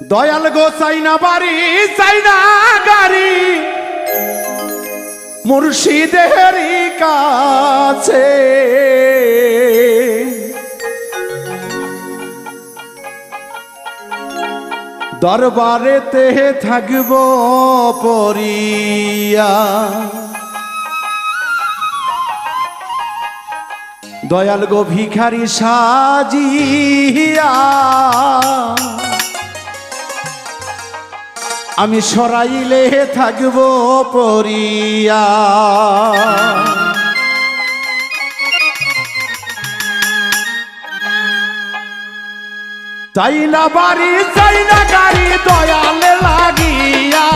দয়াল গো চাইনা বাড়ি চাইনা গাড়ি। মুর্শিদেরই কাছে। দরবারেতে থাকব পরিয়া দয়াল গো ভিখারি সাজিয়া। আমি সরাইলে থাকব পরিয়া। চাই না বাড়ি চাই না গাড়ি, দয়ালে লাগিয়া।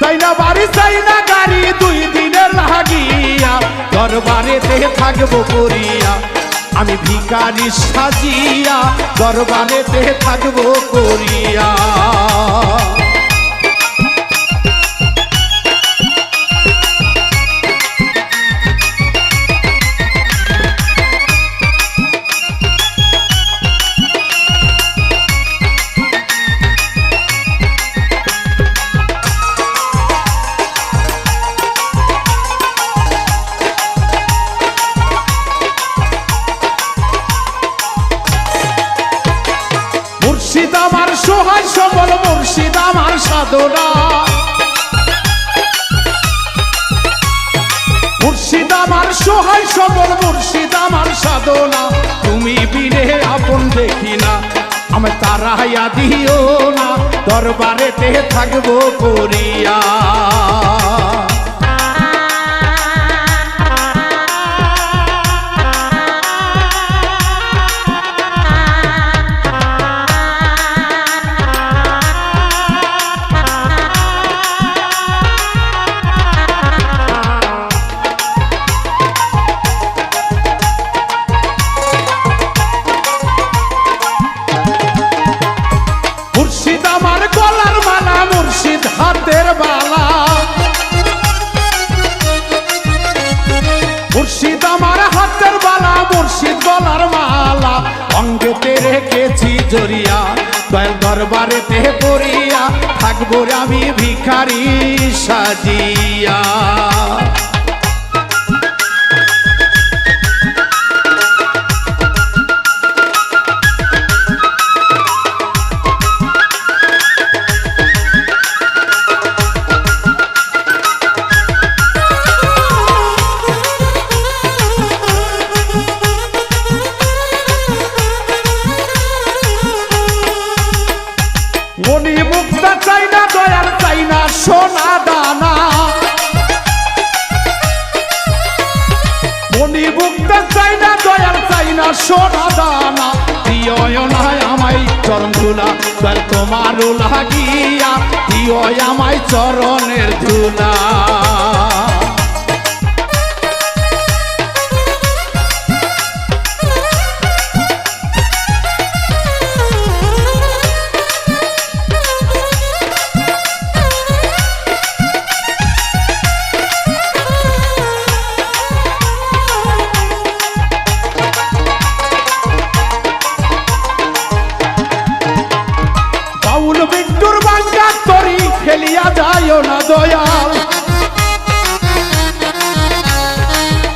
চাই না বাড়ি চাই না গাড়ি, দুই দিনের লাগিয়া। দরবারেতে থাকব করিয়া আমি ভিকারি সাজিয়া দরবারেতে থাকব করিয়া। মুর্শিদ আমার সহায় সবল, মুর্শিদ আমার সাধনা। মুর্শিদ আমার সহায় সবল সাধনা। তুমি বিনে আপন দেখি না, আমি তারাইয়া দিও না। দরবারেতে থাকব করিয়া। মুর্শিদ, আমার গলার মালা মুর্শিদ, হাতের বালা মুর্শিদ, আমার হাতের বালা মুর্শিদ গলার মালা। অঙ্গেতে রেখেছি জরিয়া, দয়াল দরবারেতে পড়িয়া থাকব আমি ভিখারি সাজিয়া। ধুলা চল তোমারও লাগিয়া দিও আমায় চরণের ধুলা। যায় না দয়াল।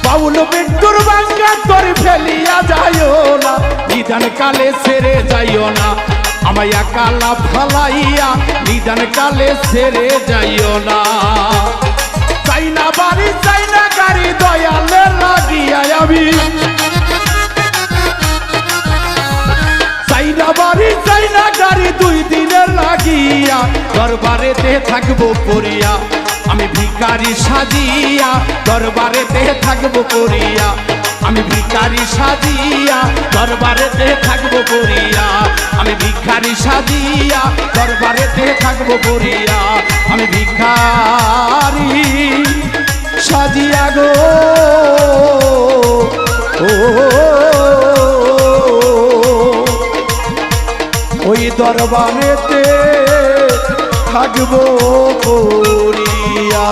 বাউল বিট্টুর বাঙ্গা তরি ফেলিয়া যায় না। নিদান কালে ছেড়ে যাইও না। আমায় কালা ফালাইয়া নিদান কালে ছেড়ে যাইও না। চাই না বাড়ি, চাই না গাড়ি, দয়ালে লাগিয়া দরবারেতে থাকব পড়িয়া আমি ভিকারি সাজিয়া, দরবারেতে থাকব পড়িয়া আমি ভিকারি সাজিয়া, দরবারেতে থাকব পড়িয়া আমি ভিখারি সাজিয়া, দরবারেতে থাকব পড়িয়া আমি ভিখারি সাজিয়া গো। ও ওই দরবারেতে থাকব করিয়া।